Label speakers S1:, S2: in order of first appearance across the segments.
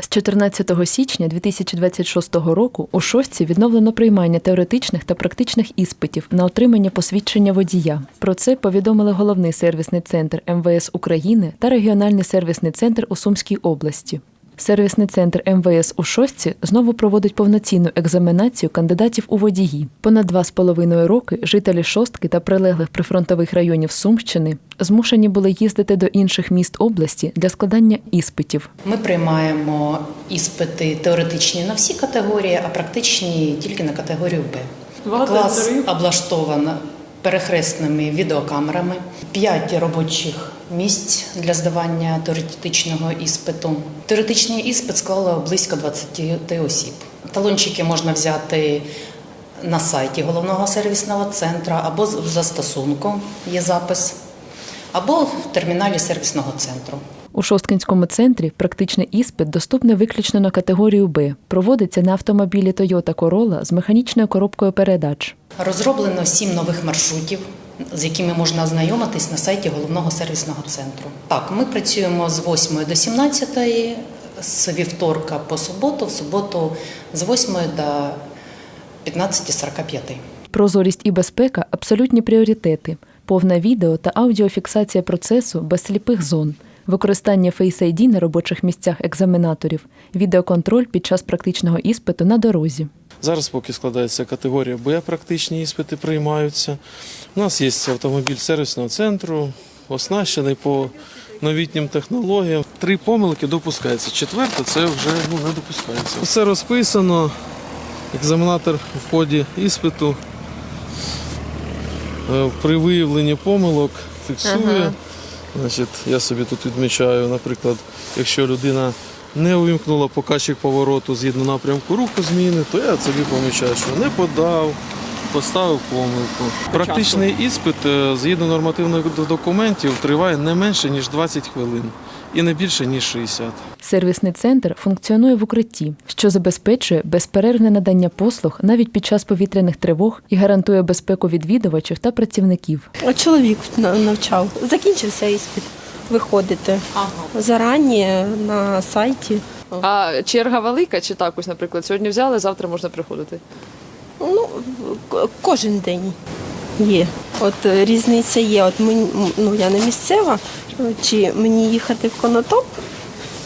S1: З 14 січня 2026 року у шостці відновлено приймання теоретичних та практичних іспитів на отримання посвідчення водія. Про це повідомили головний сервісний центр МВС України та регіональний сервісний центр у Сумській області. Сервісний центр МВС у шостці знову проводить повноцінну екзаменацію кандидатів у водії. Понад два з половиною роки жителі шостки та прилеглих прифронтових районів Сумщини змушені були їздити до інших міст області для складання іспитів.
S2: Ми приймаємо іспити теоретичні на всі категорії, а практичні тільки на категорію Б. Клас облаштовано перехресними відеокамерами, п'ять робочих місць для здавання теоретичного іспиту. Теоретичний іспит склало близько 20 осіб. Талончики можна взяти на сайті головного сервісного центру або в застосунку є запис, або в терміналі сервісного центру.
S1: У Шосткинському центрі практичний іспит доступний виключно на категорію Б. Проводиться на автомобілі Toyota Corolla з механічною коробкою передач.
S2: Розроблено сім нових маршрутів, з якими можна ознайомитись на сайті головного сервісного центру. Так, ми працюємо з 8 до 17, з вівторка по суботу, в суботу з 8 до 15.45.
S1: Прозорість і безпека абсолютні пріоритети. Повна відео та аудіофіксація процесу без сліпих зон, використання Face ID на робочих місцях екзаменаторів, відеоконтроль під час практичного іспиту на дорозі.
S3: Зараз поки складається категорія Б, практичні іспити приймаються. У нас є автомобіль сервісного центру, оснащений по новітнім технологіям. Три помилки допускається. Четверта це вже ну, не допускається. Все розписано. Екзаменатор в ході іспиту е, при виявленні помилок фіксує. Значить, я собі тут відмічаю, наприклад, якщо людина не увімкнула показчик повороту згідно напрямку руху зміни, то я собі помічаю, що не подав, поставив помилку. Практичний іспит е, згідно нормативних документів триває не менше ніж 20 хвилин і не більше ніж 60.
S1: Сервісний центр функціонує в укритті, що забезпечує безперервне надання послуг навіть під час повітряних тривог і гарантує безпеку відвідувачів та працівників.
S4: Чоловік навчав. Закінчився іспит. Виходите зарані на сайті.
S5: А черга велика чи так ось, наприклад, сьогодні взяли, завтра можна приходити.
S4: Ну, кожен день є. От е, різниця є. От мені, ну, я не місцева, чи мені їхати в конотоп,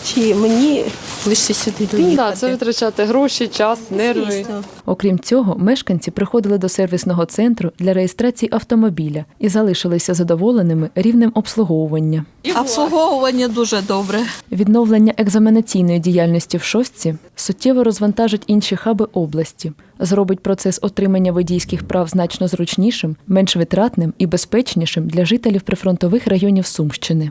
S4: чи мені лише сюди
S5: Ну,
S4: доїхати.
S5: да, це витрачати гроші, час, нерви.
S4: Звісно.
S1: Окрім цього, мешканці приходили до сервісного центру для реєстрації автомобіля і залишилися задоволеними рівнем обслуговування.
S6: Обслуговування дуже добре.
S1: Відновлення екзаменаційної діяльності в шостці суттєво розвантажить інші хаби області, зробить процес отримання водійських прав значно зручнішим, менш витратним і безпечнішим для жителів прифронтових районів Сумщини.